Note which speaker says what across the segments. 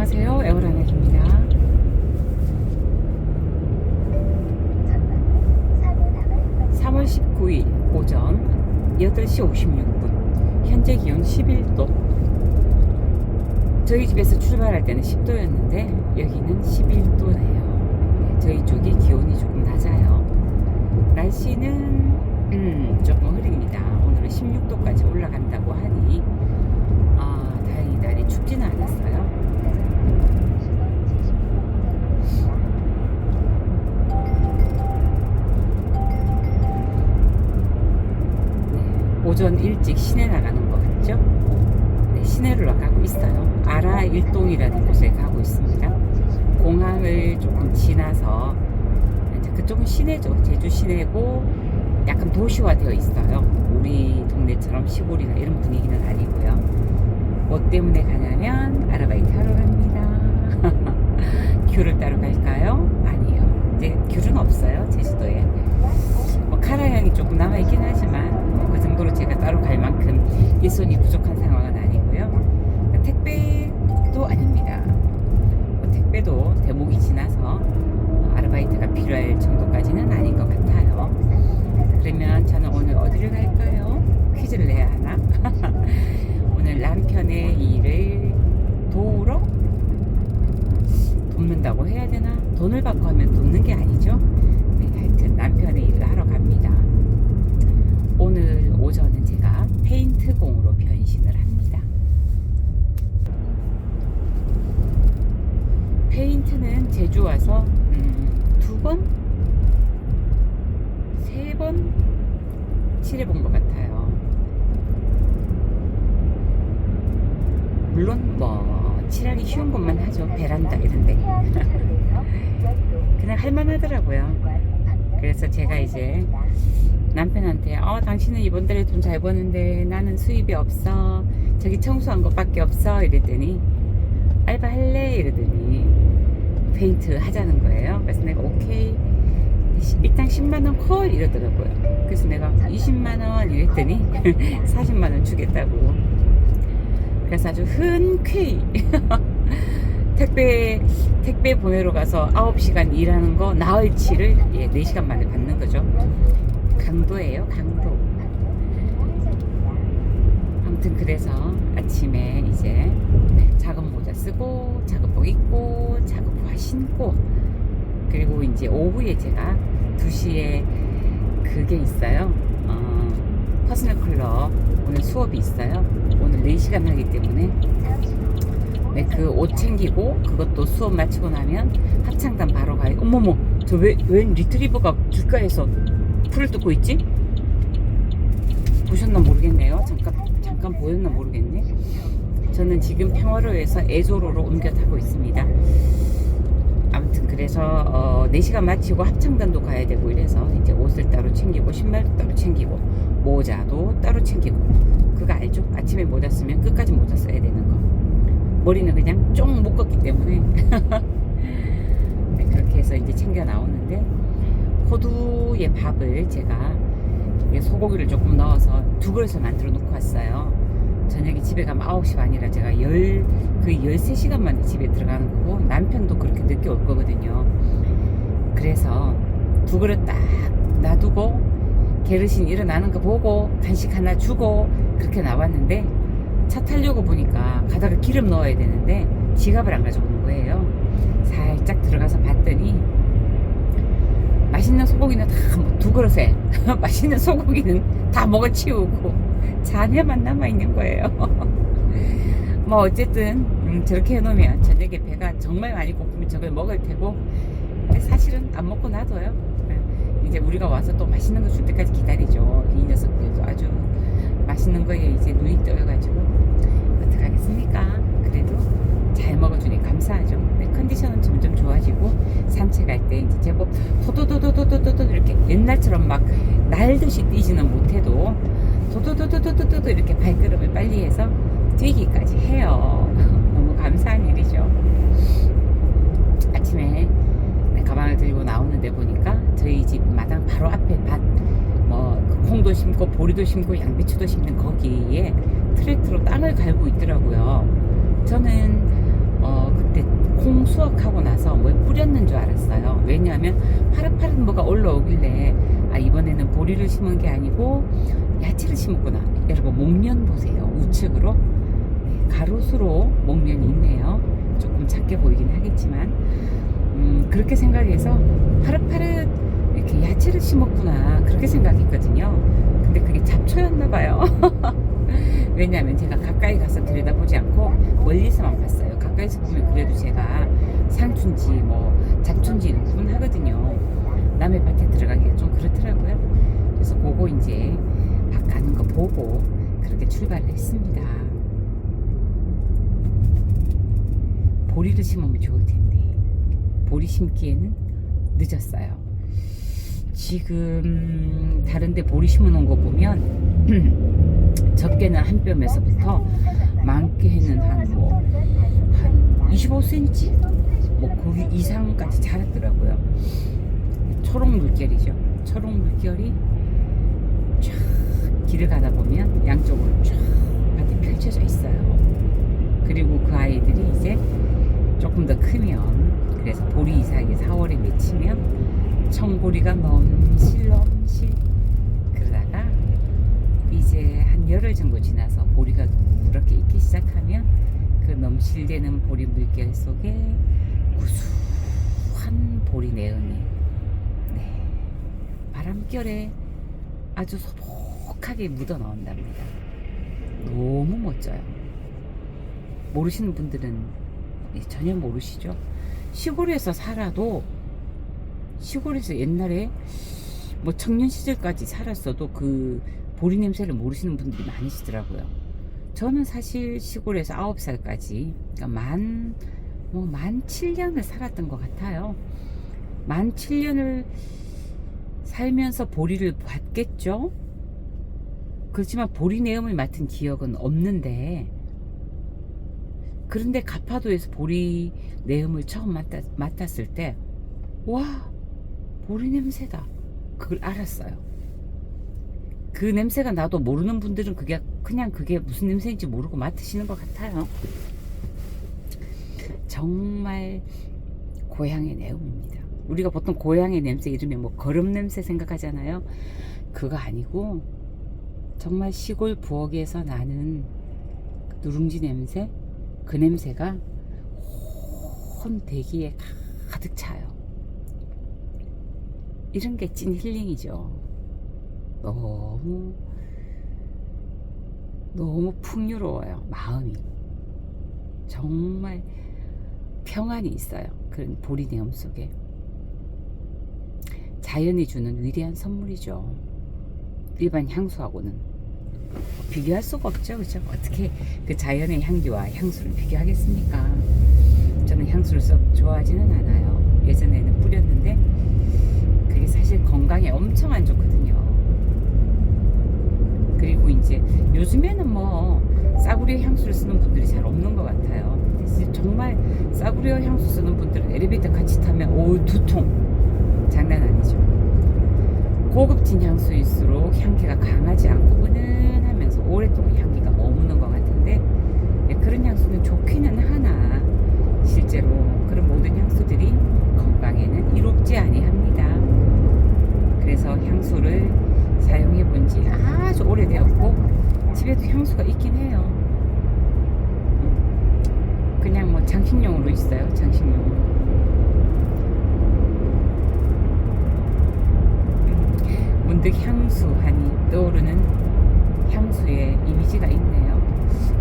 Speaker 1: 안녕하세요. 에어라넷입니다.
Speaker 2: 전방에
Speaker 1: 3월 19일 오전 8시 56분. 현재 기온 11도. 저희 집에서 출발할 때는 10도였는데 여기는 11도네요. 저희 쪽이 기온이 조금 낮아요. 날씨는 음, 조금 흐립니다. 오늘은 16도까지 가고 있습니다. 공항을 조금 지나서 이제 그쪽은 시내죠. 제주 시내고 약간 도시화 되어 있어요. 우리 동네처럼 시골이나 이런 분위기는 아니고요. 뭐 때문에 가냐면 아르바이트 하러 갑니다. 귤을 따러 갈까요? 아니요. 이제 귤은 없어요. 제주도에. 뭐 카라 향이 조금 남아 있긴 하지만 뭐 그 정도로 제가 따로 갈 만큼 일손이 부족한 상황 페인트공으로 변신을 합니다. 페인트는 제주 와서 음, 두 번, 세 번 칠해본 것 같아요. 물론 뭐 칠하기 쉬운 것만 하죠. 베란다 이런데 그냥 할만하더라고요. 그래서 제가 이제 남편한테 어 당신은 이번 달에 돈 잘 버는데 나는 수입이 없어. 저기 청소한 것밖에 없어. 이랬더니 알바 할래? 이러더니 페인트 하자는 거예요. 그래서 내가 오케이. 시- 일단 10만원 콜 이러더라고요. 그래서 내가 20만원 이랬더니 40만원 주겠다고. 그래서 아주 흔쾌히 택배 택배 보내러 가서 9시간 일하는 거 나흘치를 예, 4시간 만에 받는 거죠 강도예요, 강도. 아무튼 그래서 아침에 이제 작업 모자 쓰고 작업복 입고 작업화 신고 그리고 이제 오후에 제가 2시에 그게 있어요. 어, 퍼스널 컬러 오늘 수업이 있어요. 오늘 4시간 하기 때문에 네, 그옷 챙기고 그것도 수업 마치고 나면 합창단 바로 가요. 어머머, 저 왜 웬 리트리버가 길가에서 풀을 뜯고 있지? 보셨나 모르겠네요. 잠깐 잠깐 보였나 모르겠네. 저는 지금 평화로에서 에조로로 옮겨 타고 있습니다. 아무튼 그래서 어, 4시간 마치고 합창단도 가야 되고 이래서 이제 옷을 따로 챙기고 신발도 따로 챙기고 모자도 따로 챙기고 그거 알죠? 아침에 모자 쓰면 끝까지 모자 써야 되는 거. 머리는 그냥 쫑 묶었기 때문에 네, 그렇게 해서 이제 챙겨 나오는데 호두의 밥을 제가 소고기를 조금 넣어서 두 그릇을 만들어 놓고 왔어요. 저녁에 집에 가면 9시 반이라 제가 열, 그 13시간 만에 집에 들어가는 거고 남편도 그렇게 늦게 올 거거든요. 그래서 두 그릇 딱 놔두고 게르신 일어나는 거 보고 간식 하나 주고 그렇게 나왔는데 차 타려고 보니까 가다가 기름 넣어야 되는데 지갑을 안 가져오는 거예요. 살짝 들어가서 봤더니 맛있는 소고기는 다 두 그릇에 맛있는 소고기는 다 먹어치우고 잔에만 남아 있는 거예요. 뭐 어쨌든 음, 저렇게 해놓으면 저녁에 배가 정말 많이 고프면 저걸 먹을 테고 사실은 안 먹고 놔둬요. 네. 이제 우리가 와서 또 맛있는 거 줄 때까지 기다리죠. 이 녀석들도 아주 맛있는 거에 이제 눈이 떠여가지고 어떡하겠습니까? 그래도 잘 먹어주니 감사하죠. 네, 컨디션은 점점 좋아지고 산책할 때 이제 제법 도도도도도도도 이렇게 옛날처럼 막 날듯이 뛰지는 못해도 도도도도도도도 이렇게 발걸음을 빨리 해서 뛰기까지 해요. 너무 감사한 일이죠. 아침에 네, 가방을 들고 나오는데 보니까 저희 집 마당 바로 앞에 밭 뭐 콩도 심고 보리도 심고 양배추도 심는 거기에 트랙터로 땅을 갈고 있더라고요. 저는 어 그때 콩 수확하고 나서 뭘 뿌렸는 줄 알았어요. 왜냐하면 파릇파릇 뭐가 올라오길래 아 이번에는 보리를 심은 게 아니고 야채를 심었구나. 여러분 목련 보세요. 우측으로 네, 가로수로 목련이 있네요. 조금 작게 보이긴 하겠지만 음, 그렇게 생각해서 파릇파릇 이렇게 야채를 심었구나 그렇게 생각했거든요. 근데 그게 잡초였나 봐요. 왜냐하면 제가 가까이 가서 들여다보지 않고 멀리서만 봤어요. 보면 그래도 제가 상춘지 뭐 잡초인지는 구분하거든요. 남의 밭에 들어가기가 좀 그렇더라고요. 그래서 그거 이제 밭 가는 거 보고 그렇게 출발을 했습니다. 보리를 심으면 좋을 텐데 보리 심기에는 늦었어요. 지금 다른데 보리 심어놓은 거 보면 적게는 한 뼘에서부터 많게는 한뭐 한 25cm 뭐그 이상까지 자랐더라고요. 초록 물결이죠. 초록 물결이 쫙 길을 가다 보면 양쪽으로 쫙 밭이 펼쳐져 있어요. 그리고 그 아이들이 이제 조금 더 크면 그래서 보리 이삭이 4월에 맺히면 청보리가 넘실넘실 그러다가 이제 한 열흘 정도 지나서 보리가 누렇게 익기 시작하면 그 넘실대는 보리 물결 속에 구수한 보리 내음이 네, 바람결에 아주 소복하게 묻어 나온답니다. 너무 멋져요. 모르시는 분들은 예, 전혀 모르시죠. 시골에서 살아도 시골에서 옛날에 뭐 청년 시절까지 살았어도 그 보리 냄새를 모르시는 분들이 많으시더라고요. 저는 사실 시골에서 9살까지 그러니까 만, 뭐, 만 7년을 살았던 것 같아요. 만 7년을 살면서 보리를 봤겠죠? 그렇지만 보리 내음을 맡은 기억은 없는데, 그런데 가파도에서 보리 내음을 처음 맡았, 맡았을 때, 와, 보리 냄새다. 그걸 알았어요. 그 냄새가 나도 모르는 분들은 그게 그냥 그게 무슨 냄새인지 모르고 맡으시는 것 같아요. 정말 고향의 내음입니다. 우리가 보통 고향의 냄새 이러면 뭐 거름 냄새 생각하잖아요. 그거 아니고 정말 시골 부엌에서 나는 그 누룽지 냄새 그 냄새가 온 대기에 가득 차요. 이런 게 찐 힐링이죠. 너무 너무 풍요로워요. 마음이 정말 평안이 있어요. 그런 보리 내음 속에 자연이 주는 위대한 선물이죠. 일반 향수하고는 비교할 수가 없죠, 그죠? 어떻게 그 자연의 향기와 향수를 비교하겠습니까? 저는 향수를 썩 좋아하지는 않아요. 예전에는 뿌렸는데 그게 사실 건강에 엄청 안 좋거든요. 그리고 이제 요즘에는 뭐 싸구려 향수를 쓰는 분들이 잘 없는 것 같아요. 정말 싸구려 향수 쓰는 분들은 엘리베이터 같이 타면 오 두통 장난 아니죠. 고급진 향수일수록 향기가 강하지 않고 은은하면서 오랫동안 향기가 머무는 것 같은데 예, 그런 향수는 좋기는 하나 실제로 그런 모든 향수들이 건강에는 이롭지 아니합니다. 그래서 향수를 사용해 본 지 아주 오래되었고 집에도 향수가 있긴 해요. 음, 그냥 뭐 장식용으로 있어요. 장식용으로. 음, 문득 향수 하니 떠오르는 향수의 이미지가 있네요.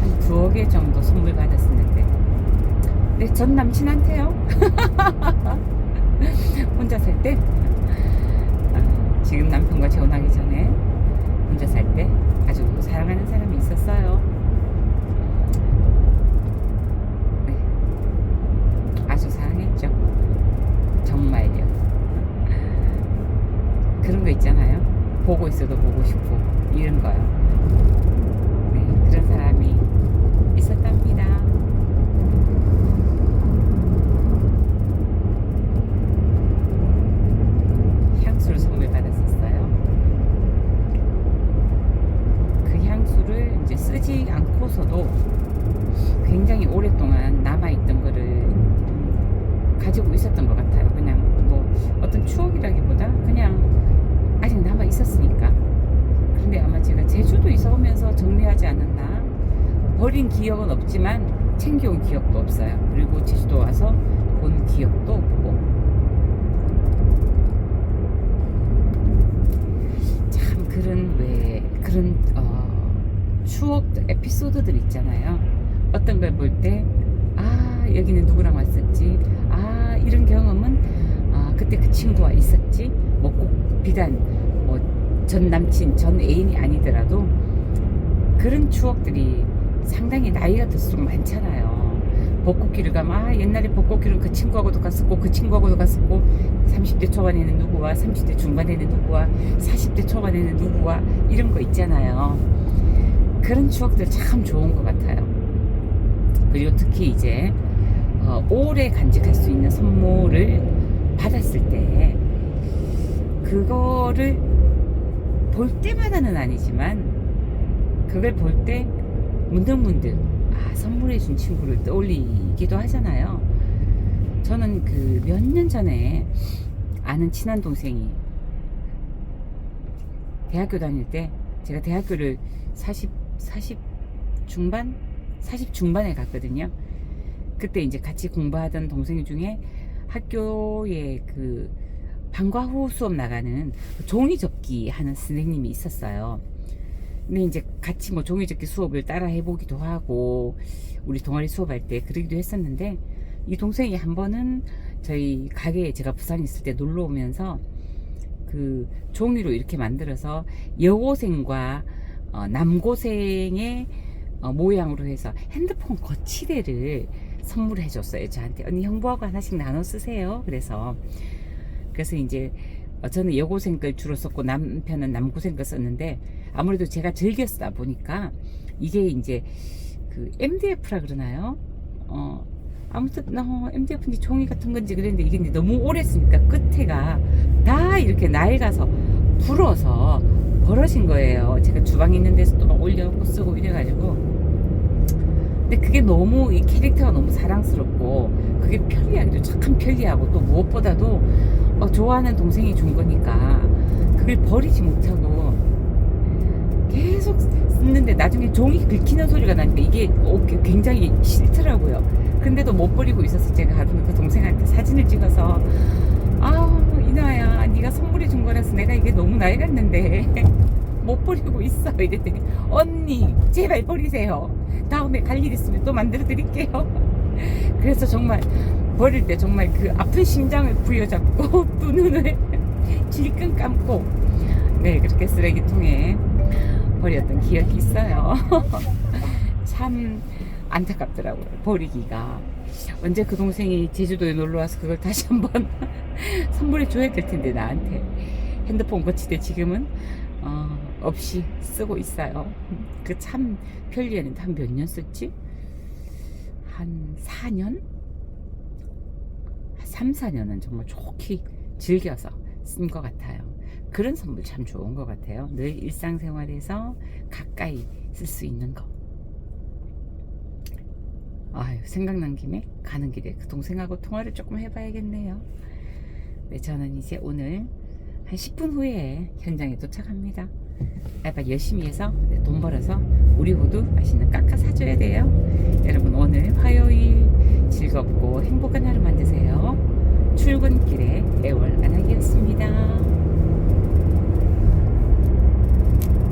Speaker 1: 한 두어 개 정도 선물 받았었는데. 네, 전 남친한테요. 혼자 살 때. 아, 지금 남편과 재혼하기 전에 혼자 살 때 아주 사랑하는 사람이 있었어요. 네. 아주 사랑했죠. 정말요. 그런 거 있잖아요. 보고 있어도 보고 싶고 이런 거요. 네, 그런 사람이 있었답니다. 향수를 선물 받았었어요. 그 향수를 이제 쓰지 않고서도 굉장히 오랫동안 남아있던 걸 후회하지 않는다. 버린 기억은 없지만 챙겨온 기억도 없어요. 그리고 제주도 와서 본 기억도 없고. 참 그런 왜 그런 어, 추억 에피소드들 있잖아요. 어떤 걸 볼 때 아 여기는 누구랑 왔었지. 아 이런 경험은 아 그때 그 친구와 있었지. 뭐 꼭 비단 뭐 전 남친 전 애인이 아니더라도 그런 추억들이 상당히 나이가 들수록 많잖아요. 벚꽃길을 가면 아 옛날에 벚꽃길은 그 친구하고도 갔었고 그 친구하고도 갔었고 30대 초반에는 누구와 30대 중반에는 누구와 40대 초반에는 누구와 이런 거 있잖아요. 그런 추억들 참 좋은 것 같아요. 그리고 특히 이제 어, 오래 간직할 수 있는 선물을 받았을 때 그거를 볼 때마다는 아니지만 그걸 볼 때 문득문득 아 선물해 준 친구를 떠올리기도 하잖아요. 저는 그 몇 년 전에 아는 친한 동생이 대학교 다닐 때 제가 대학교를 40 40 중반 40 중반에 갔거든요. 그때 이제 같이 공부하던 동생 중에 학교에 그 방과 후 수업 나가는 종이 접기 하는 선생님이 있었어요. 근데 이제 같이 뭐 종이 접기 수업을 따라 해보기도 하고 우리 동아리 수업할 때 그러기도 했었는데 이 동생이 한 번은 저희 가게에 제가 부산에 있을 때 놀러 오면서 그 종이로 이렇게 만들어서 여고생과 어, 남고생의 어, 모양으로 해서 핸드폰 거치대를 선물해 줬어요 저한테 언니 형부하고 하나씩 나눠 쓰세요. 그래서 그래서 이제 어, 저는 여고생 걸 주로 썼고 남편은 남고생 걸 썼는데 아무래도 제가 즐겨 쓰다 보니까 이게 이제 그 MDF라 그러나요? 어 아무튼 어, MDF인지 종이 같은 건지 그랬는데 이게 너무 오래 쓰니까 끝에가 다 이렇게 낡아서 불어서 벌어진 거예요. 제가 주방에 있는 데서 또막 올려놓고 쓰고 이래가지고 근데 그게 너무 이 캐릭터가 너무 사랑스럽고 그게 편리하기도 참 편리하고 또 무엇보다도 어, 좋아하는 동생이 준 거니까 그걸 버리지 못하고 계속 쓰는데 나중에 종이 긁히는 소리가 나니까 이게 어, 굉장히 싫더라고요. 근데도 못 버리고 있어서 제가 하루는 그 동생한테 사진을 찍어서 아 이나야 네가 선물해 준 거라서 내가 이게 너무 갔는데 못 버리고 있어. 이랬더니 언니 제발 버리세요. 다음에 갈 일 있으면 또 만들어 드릴게요. 그래서 정말 버릴 때 정말 그 아픈 심장을 부여잡고 두 눈을 질끈 감고 네 그렇게 쓰레기통에 버렸던 기억이 있어요 참 안타깝더라고요 버리기가 언제 그 동생이 제주도에 놀러 와서 그걸 다시 한번 선물해 줘야 될 텐데 나한테 핸드폰 거치대 지금은 어, 없이 쓰고 있어요. 그 참 편리했는데 한 몇 년 썼지? 한 4년? 3, 4년은 정말 좋게 즐겨서 쓴 것 같아요. 그런 선물 참 좋은 것 같아요. 늘 일상생활에서 가까이 쓸 수 있는 거. 아유, 생각난 김에 가는 길에 그 동생하고 통화를 조금 해봐야겠네요. 네, 저는 이제 오늘 한 10분 후에 현장에 도착합니다. 알바 열심히 해서 네, 돈 벌어서 우리 모두 맛있는 까까 사줘야 돼요. 여러분 오늘 화요일 즐겁고 행복한 하루 만드세요. 출근길에 애월 안하기였습니다.